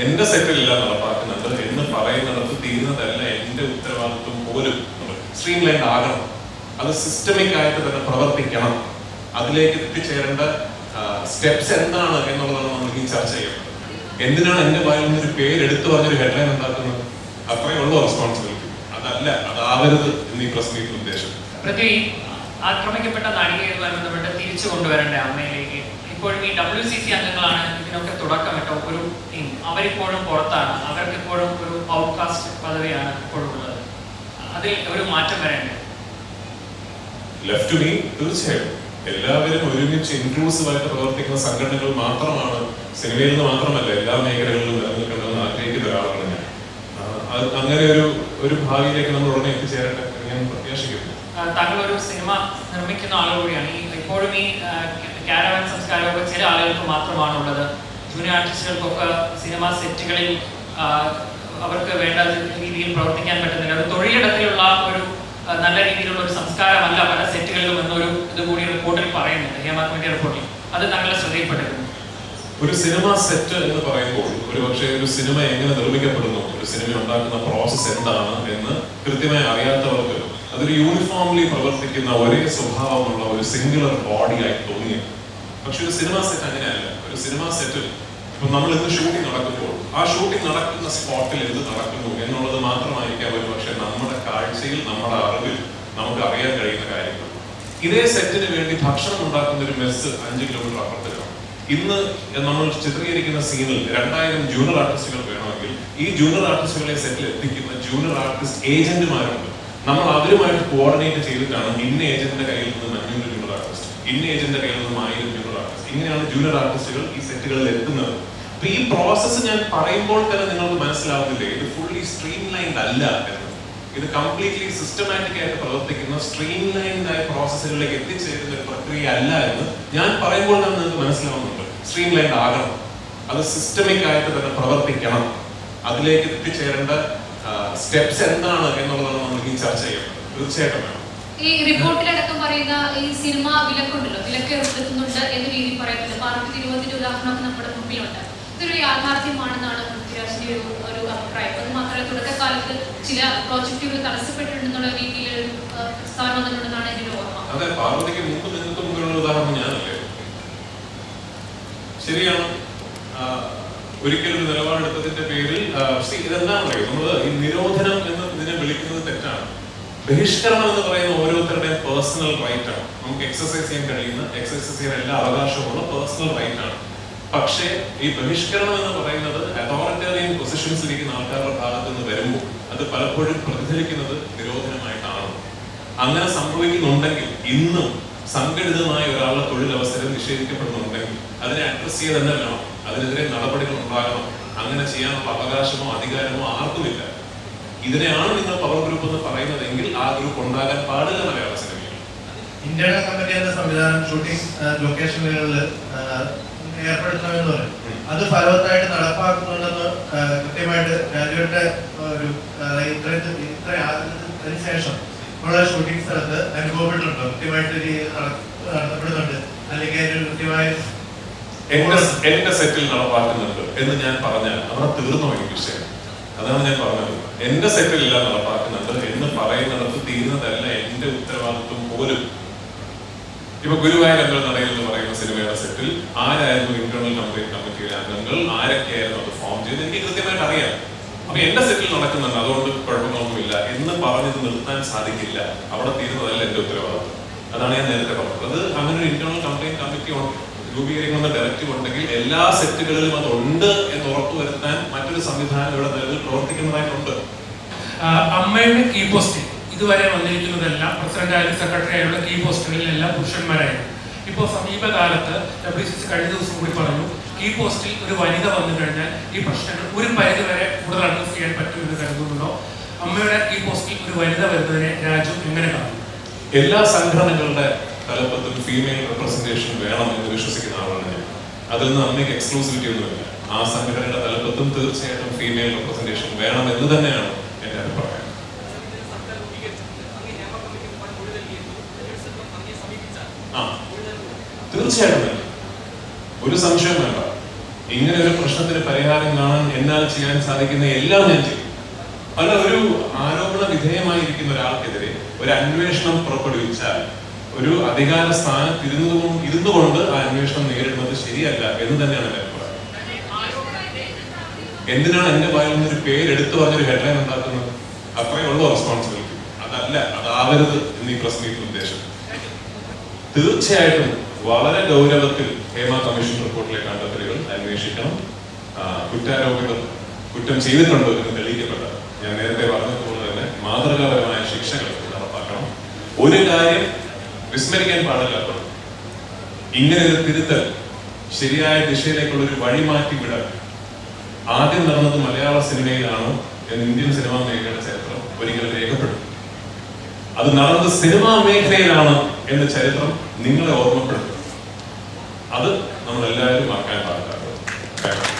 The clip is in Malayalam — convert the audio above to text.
എന്റെ സെറ്റിലല്ല നടപ്പാക്കുന്നുണ്ട് എന്ന് പറയുന്നിടത്ത് തീരുന്നതല്ല എന്റെ ഉത്തരവാദിത്വം പോലും സ്ട്രീം ലൈൻ ആകണം. അത് സിസ്റ്റമിക് ആയിട്ട് തന്നെ പ്രവർത്തിക്കണം. അതിലേക്ക് എത്തിച്ചേരേണ്ട സ്റ്റെപ്സ് എന്താണ് എന്നുള്ളതാണ് നമ്മൾ ഈ ചർച്ച ചെയ്യുന്നത്. എന്തിനാണ് എന്റെ വായിൽ പേര് എടുത്തു പറഞ്ഞൊരു ഹെഡ്ലൈൻ ഉണ്ടാക്കുന്നത്? അത്രയേ ഉള്ളൂ റെസ്പോൺസിബിലിറ്റി അതല്ല അതാവരുത് എന്നീ പ്രശ്നത്തിന്റെ ഉദ്ദേശം ആക്രമിക്കപ്പെട്ട നാടികയുമായി ബന്ധപ്പെട്ട് തിരിച്ചു കൊണ്ടുവരേണ്ട അമ്മയിലേക്ക്? ഇപ്പോഴും ഈ ഡബ്ല്യു സി സി അംഗങ്ങളാണ് ഇതിനൊക്കെ തുടക്കമിട്ട ഒരു ടീം അവരിപ്പോഴും പുറത്താണ്. അവർക്ക് ഇപ്പോഴും ഒരു ഔട്ട്കാസ്റ്റ് പദവിയാണ് ഇപ്പോഴും ഉള്ളത്. അതിൽ ഒരു മാറ്റം വരേണ്ടത്. ലെഫ്റ്റ് മീ തീർച്ചയായും. എല്ലാവരും ഒരുമിച്ച് ഇൻക്ലൂസീവ് ആയിട്ട് പ്രവർത്തിക്കുന്ന സംഘടനകൾ മാത്രമാണ് സിനിമയിൽ നിന്ന് മാത്രമല്ല എല്ലാ മേഖലകളിലും നിലനിൽക്കണമെന്ന് ആഗ്രഹിക്കുന്ന ഒരാളാണ് ഞാൻ. അങ്ങനെ ഒരു ഒരു ഭാവിയിലേക്ക് നമ്മൾ ഉടനെ എത്തിച്ചേരട്ടെ ഞാൻ പ്രത്യാശിക്കുന്നു. താങ്കൾ ഒരു സിനിമ നിർമ്മിക്കുന്ന ആളുകൂടിയാണ്. ഈ ഇപ്പോഴും ഈ കാരവൻ സംസ്കാരമൊക്കെ ചില ആളുകൾക്ക് മാത്രമാണ് ഉള്ളത് ജൂനിയർ ആർട്ടിസ്റ്റുകൾക്കൊക്കെ സിനിമ സെറ്റുകളിൽ അവർക്ക് വേണ്ട രീതിയിൽ പ്രവർത്തിക്കാൻ പറ്റുന്നില്ല. അത് തൊഴിലിടത്തിലുള്ള ഒരു നല്ല രീതിയിലുള്ള ഒരു സംസ്കാരമല്ല പല സെറ്റുകളിലും എന്നൊരു ഇത് കൂടി റിപ്പോർട്ടിൽ പറയുന്നുണ്ട്. ഹേമ റിപ്പോർട്ടിൽ. അത് താങ്കളെ ശ്രദ്ധയിൽപ്പെട്ടിരുന്നു ഒരു സിനിമ സെറ്റ് എന്ന് പറയുമ്പോൾ ഒരു പക്ഷേ ഒരു സിനിമ എങ്ങനെ നിർമ്മിക്കപ്പെടുന്നു ഒരു സിനിമ ഉണ്ടാക്കുന്ന പ്രോസസ്സ് എന്താണ് എന്ന് കൃത്യമായി അറിയാത്തവർക്ക് അതൊരു യൂണിഫോംലി പ്രവർത്തിക്കുന്ന ഒരേ സ്വഭാവമുള്ള ഒരു സിംഗുലർ ബോഡി ആയി തോന്നിയത് പക്ഷെ ഒരു സിനിമ സെറ്റ് അങ്ങനെയല്ല. ഒരു സിനിമ സെറ്റിൽ ഇപ്പൊ നമ്മൾ ഇന്ന് ഷൂട്ടിംഗ് നടക്കുമ്പോൾ ആ ഷൂട്ടിംഗ് നടക്കുന്ന സ്പോട്ടിൽ എന്ത് നടക്കുന്നു എന്നുള്ളത് മാത്രമായിരിക്കാം ഒരു പക്ഷെ നമ്മുടെ കാഴ്ചയിൽ നമ്മുടെ അറിവിൽ നമുക്ക് അറിയാൻ കഴിയുന്ന കാര്യങ്ങൾ. ഇതേ സെറ്റിന് വേണ്ടി ഭക്ഷണം ഉണ്ടാക്കുന്ന ഒരു മെസ്സ് അഞ്ച് കിലോമീറ്റർ അപ്പുറത്ത് ഇന്ന് നമ്മൾ ചിത്രീകരിക്കുന്ന സീനിൽ രണ്ടായിരം ജൂനിയർ ആർട്ടിസ്റ്റുകൾ വേണമെങ്കിൽ ഈ ജൂനിയർ ആർട്ടിസ്റ്റുകളെ സെറ്റിൽ എത്തിക്കുന്ന ജൂനിയർ ആർട്ടിസ്റ്റ് ഏജന്റുമാരുണ്ട് നമ്മൾ അവരുമായിട്ട് കോർഡിനേറ്റ് ചെയ്തിട്ടാണ് ഇന്ന ഏജന്റിന്റെ കയ്യിൽ നിന്ന് അഞ്ഞൂറ് ജൂനിയർ ആർട്ടിസ്റ്റ് ഇന്ന ഏജന്റിന്റെ കയ്യിൽ നിന്നും ആയിരം ജൂനിയർ ആർട്ടിസ്റ്റ് ഇങ്ങനെയാണ് ജൂനിയർ ആർട്ടിസ്റ്റുകൾ ഈ സെറ്റുകളിൽ എത്തുന്നത്. അപ്പൊ ഈ പ്രോസസ്സ് ഞാൻ പറയുമ്പോൾ തന്നെ നിങ്ങൾക്ക് മനസ്സിലാവുന്നില്ലേ? ഇത് ഫുള്ളി സ്ട്രീം ലൈൻഡ് അല്ല ഇത് കംപ്ലീറ്റ്ലി സിസ്റ്റമാറ്റിക് ആയിട്ട് പ്രവർത്തിക്കുന്ന സ്ട്രീം ലൈൻഡ് ആയ പ്രോസസ്സുകളിലേക്ക് എത്തിച്ചേരുന്ന ഒരു പ്രക്രിയ അല്ല എന്ന് ഞാൻ പറയുമ്പോൾ തന്നെ നിങ്ങൾക്ക് മനസ്സിലാവുന്നുണ്ട്? സ്ട്രീം ലൈൻ ആകണം. അത് സിസ്റ്റമിക് ആയിട്ട് തന്നെ പ്രവർത്തിക്കണം. അതിലേക്ക് എത്തിച്ചേരേണ്ട സ്റ്റെപ്സ് എന്താണ് എന്നുള്ളതാണ് നമ്മൾ ഈ ചർച്ച ചെയ്യുന്നത്. തീർച്ചയായിട്ടും വേണം. ഈ റിപ്പോർട്ടിലടക്കം പറയുന്ന ഈ സിനിമ വിലക്കുണ്ടല്ലോ? വിലക്ക് ഏർപ്പെടുത്തുന്നുണ്ട് എന്ന് രീതി പറയുന്നുണ്ട്. പാർവതി തിരുവോത്തിന്റെ ഉദാഹരണമൊക്കെ നമ്മുടെ മുമ്പിലുണ്ട്. ഇതൊരു യാഥാർത്ഥ്യമാണെന്നാണ് പൃഥ്വിരാജിന്റെ ഒരു ഒരു അഭിപ്രായം. അത് മാത്രമല്ല തുടക്കകാലത്ത് ചില പ്രോജക്റ്റുകൾ തടസ്സപ്പെട്ടിട്ടുണ്ടെന്നുള്ള രീതിയിൽ പ്രസ്താവന വന്നിട്ടുണ്ടെന്നാണ് എന്റെ ഓർമ്മ. അതെ പാർവതിക്ക് മുമ്പ് നിങ്ങൾക്ക് മുമ്പിലുള്ള ഉദാഹരണം ഞാനല്ലേ? ശരിയാണ്. ഒരിക്കലും ഒരു നിലപാടെടുത്തതിന്റെ പേരിൽ ഇതെന്താണ് ഇതെന്താണെന്ന് നമ്മൾ ഈ നിരോധനം എന്ന് ഇതിനെ വിളിക്കുന്നത് തെറ്റാണ്. ബഹിഷ്കരണം എന്ന് പറയുന്ന ഓരോരുത്തരുടെയും പേഴ്സണൽ റൈറ്റ് ആണ്. നമുക്ക് എക്സസൈസ് ചെയ്യാൻ കഴിയുന്ന എക്സസൈസ് ചെയ്യാൻ എല്ലാ അവകാശമുള്ള പേഴ്സണൽ റൈറ്റ് ആണ്. പക്ഷേ ഈ ബഹിഷ്കരണം എന്ന് പറയുന്നത് അതോറിറ്റേറിയൻ പൊസിഷൻസിൽ ഇരിക്കുന്ന ആൾക്കാരുടെ ഭാഗത്ത് നിന്ന് വരുമ്പോൾ അത് പലപ്പോഴും പ്രതിഫലിക്കുന്നത് നിരോധനമായിട്ടാണ്. അങ്ങനെ സംഭവിക്കുന്നുണ്ടെങ്കിൽ ഇന്നും സംഘടിതമായ ഒരാളുടെ തൊഴിലവസരം നിഷേധിക്കപ്പെടുന്നുണ്ടെങ്കിൽ അതിനെ അഡ്രസ് ചെയ്ത് തന്നെ വേണം. അതിനെതിരെ നടപടികൾ ഉണ്ടാകണം. അങ്ങനെ ചെയ്യാനുള്ള അവകാശമോ അധികാരമോ ആർക്കുമില്ല. ഇതിനെയാണ് നിങ്ങൾ പവർ ഗ്രൂപ്പ് എന്ന് പറയുന്നതെങ്കിൽ ആ ഗ്രൂപ്പ് ഉണ്ടാകാൻ പാടില്ല എന്നവരെ സിനിമയിൽ ഇന്ത്യയുടെ കമ്മിറ്റി എന്ന സംവിധാനം ഷൂട്ടിംഗ് ലൊക്കേഷനുകളിൽ ഏർപ്പെടുത്തണമെന്ന് പറയും. അത് ഫലവത്തായിട്ട് നടപ്പാക്കുന്നുണ്ടെന്ന് കൃത്യമായിട്ട് രാജുവിന്റെ ഒരു ഇത്ര ഇത്രയും ഇത്ര അതിന് ഉള്ള ഷൂട്ടിംഗ് സ്ഥലത്ത് അനുഭവപ്പെട്ടിട്ടുണ്ടോ കൃത്യമായിട്ട് രീതി നട- നടത്തപ്പെടുന്നുണ്ട്. അല്ലെങ്കിൽ അതിന് കൃത്യമായ എന്റെ എന്റെ സെറ്റിൽ നടപ്പാക്കുന്നുണ്ട് എന്ന് ഞാൻ പറഞ്ഞാൽ അവിടെ തീർന്നു പോയി വിഷയം. അതാണ് ഞാൻ പറഞ്ഞത്. എന്റെ സെറ്റിൽ എല്ലാം നടപ്പാക്കുന്നുണ്ട് എന്ന് പറയുന്നിടത്ത് തീരുന്നതല്ല എന്റെ ഉത്തരവാദിത്വം പോലും. ഇപ്പൊ ഗുരുവായൂർ അംഗങ്ങൾ നടയിൽ എന്ന് പറയുന്ന സിനിമയുടെ സെറ്റിൽ ആരായിരുന്നു ഇന്റേണൽ കംപ്ലീറ്റ് കമ്മിറ്റിയിലെ അംഗങ്ങൾ? ആരൊക്കെയായിരുന്നു അത് ഫോം ചെയ്ത് എനിക്ക് കൃത്യമായിട്ട് അറിയാം. അപ്പൊ എന്റെ സെറ്റിൽ നടക്കുന്നുണ്ട്. അതുകൊണ്ട് കുഴപ്പങ്ങളൊന്നുമില്ല. എന്ന് പറഞ്ഞത് നിർത്താൻ സാധിക്കില്ല. അവിടെ തീരുന്നതല്ല എന്റെ ഉത്തരവാദിത്വം. അതാണ് ഞാൻ നേരത്തെ പറഞ്ഞത്. അത് അങ്ങനെ ഒരു ഇന്റേണൽ കംപ്ലൈന്റ് കമ്മിറ്റി രൂപീകരിക്കുന്ന ഡയറക്റ്റീവ് ഉണ്ടെങ്കിൽ എല്ലാ സെറ്റുകളിലും അത് ഉണ്ട് എന്ന് ഉറപ്പുവരുത്താൻ മറ്റൊരു സംവിധാനം ഇവിടെ നിലവിൽ പ്രവർത്തിക്കുന്നതായിട്ടുണ്ട്. അമ്മയുടെ കീ പോസ്റ്റ് ഇതുവരെ വന്നിരിക്കുന്നതെല്ലാം പ്രസിഡന്റ് ആയാലും സെക്രട്ടറി ആയുള്ള കീ പോസ്റ്റുകളിലെല്ലാം പുരുഷന്മാരായിരുന്നു ഇപ്പോൾ സമീപകാലത്ത് ഡബ്ല്യു സി സി കഴിഞ്ഞ ദിവസം കൂടി പറഞ്ഞു ഈ പോസ്റ്റിൽ ഒരു വനിത വന്നു കഴിഞ്ഞാൽ ഈ പ്രശ്നങ്ങൾ ഒരു പരിധി വരെ കൂടുതൽ അഡ്രസ് ചെയ്യാൻ പറ്റുമെന്ന് കരുതുന്നുണ്ടോ? അമ്മയുടെ ഈ പോസ്റ്റിൽ ഒരു വനിത വരുന്നതിനെ രാജു എങ്ങനെ കാണുന്നു എല്ലാ സംഘടനകളുടെ തലപ്പത്തും ഫീമെയിൽ റെപ്രസെന്റേഷൻ വേണം എന്ന് വിശ്വസിക്കുന്ന ആളാണ് ഞാൻ. അതിൽ നിന്ന് അമ്മയ്ക്ക് എക്സ്ക്ലൂസിവിറ്റി ഒന്നുമില്ല ആ സംഘടനയുടെ തലപ്പത്തും തീർച്ചയായിട്ടും ഫീമെയിൽ റെപ്രസെന്റേഷൻ വേണം എന്ന് തന്നെയാണ് എന്റെ അഭിപ്രായം. ആ. തീർച്ചയായിട്ടും. വേണം ഒരു സംശയം വേണ്ട. ഇങ്ങനെ ഒരു പ്രശ്നത്തിന് പരിഹാരം കാണാൻ എന്നാൽ ചെയ്യാൻ സാധിക്കുന്ന എല്ലാം ഞാൻ ചെയ്യും അല്ല ഒരു ആരോപണ വിധേയമായിരിക്കുന്ന ഒരാൾക്കെതിരെ ഒരു അന്വേഷണം പുറപ്പെടുവിച്ചാൽ ഒരു അധികാര സ്ഥാനത്ത് ഇരുന്നു ഇരുന്നുകൊണ്ട് ആ അന്വേഷണം നേരിടുന്നത് ശരിയല്ല എന്ന് തന്നെയാണ് എന്റെ അഭിപ്രായം. എന്തിനാണ് എന്റെ വായിൽ പേര് എടുത്തു പറഞ്ഞൊരു ഹെഡ്ലൈൻ ഉണ്ടാക്കുന്നത്? അത്രയേ ഉള്ളൂ റെസ്പോൺസിബിലിറ്റി അതല്ല അതാവരുത് എന്നീ പ്രശ്നത്തിന്റെ ഉദ്ദേശം. തീർച്ചയായിട്ടും വളരെ ഗൗരവത്തിൽ ഹേമ കമ്മീഷൻ റിപ്പോർട്ടിലെ കണ്ടെത്തലുകൾ അന്വേഷിക്കണം. ആ, കുറ്റാരോപിതർ കുറ്റം ചെയ്തിട്ടുണ്ടോ എന്ന് തെളിയിക്കപ്പെട്ട ഞാൻ നേരത്തെ പറഞ്ഞതുപോലെ തന്നെ മാതൃകാപരമായ ശിക്ഷകൾ നടപ്പാക്കണം. ഒരു കാര്യം വിസ്മരിക്കാൻ പാടില്ലാത്തത് ഇങ്ങനെ ഒരു തിരുത്തൽ ശരിയായ ദിശയിലേക്കുള്ള ഒരു വഴി മാറ്റി വിടൽ ആദ്യം നടന്നത് മലയാള സിനിമയിലാണോ എന്ന് ഇന്ത്യൻ സിനിമാ മേഖലയുടെ ചരിത്രം ഒരിക്കലും രേഖപ്പെടും അത് നടന്നത് സിനിമാ മേഖലയിലാണ് എന്ന ചരിത്രം നിങ്ങളെ ഓർമ്മപ്പെടുത്തും. അത് നമ്മളെല്ലാവരും മറക്കാൻ പാടില്ല.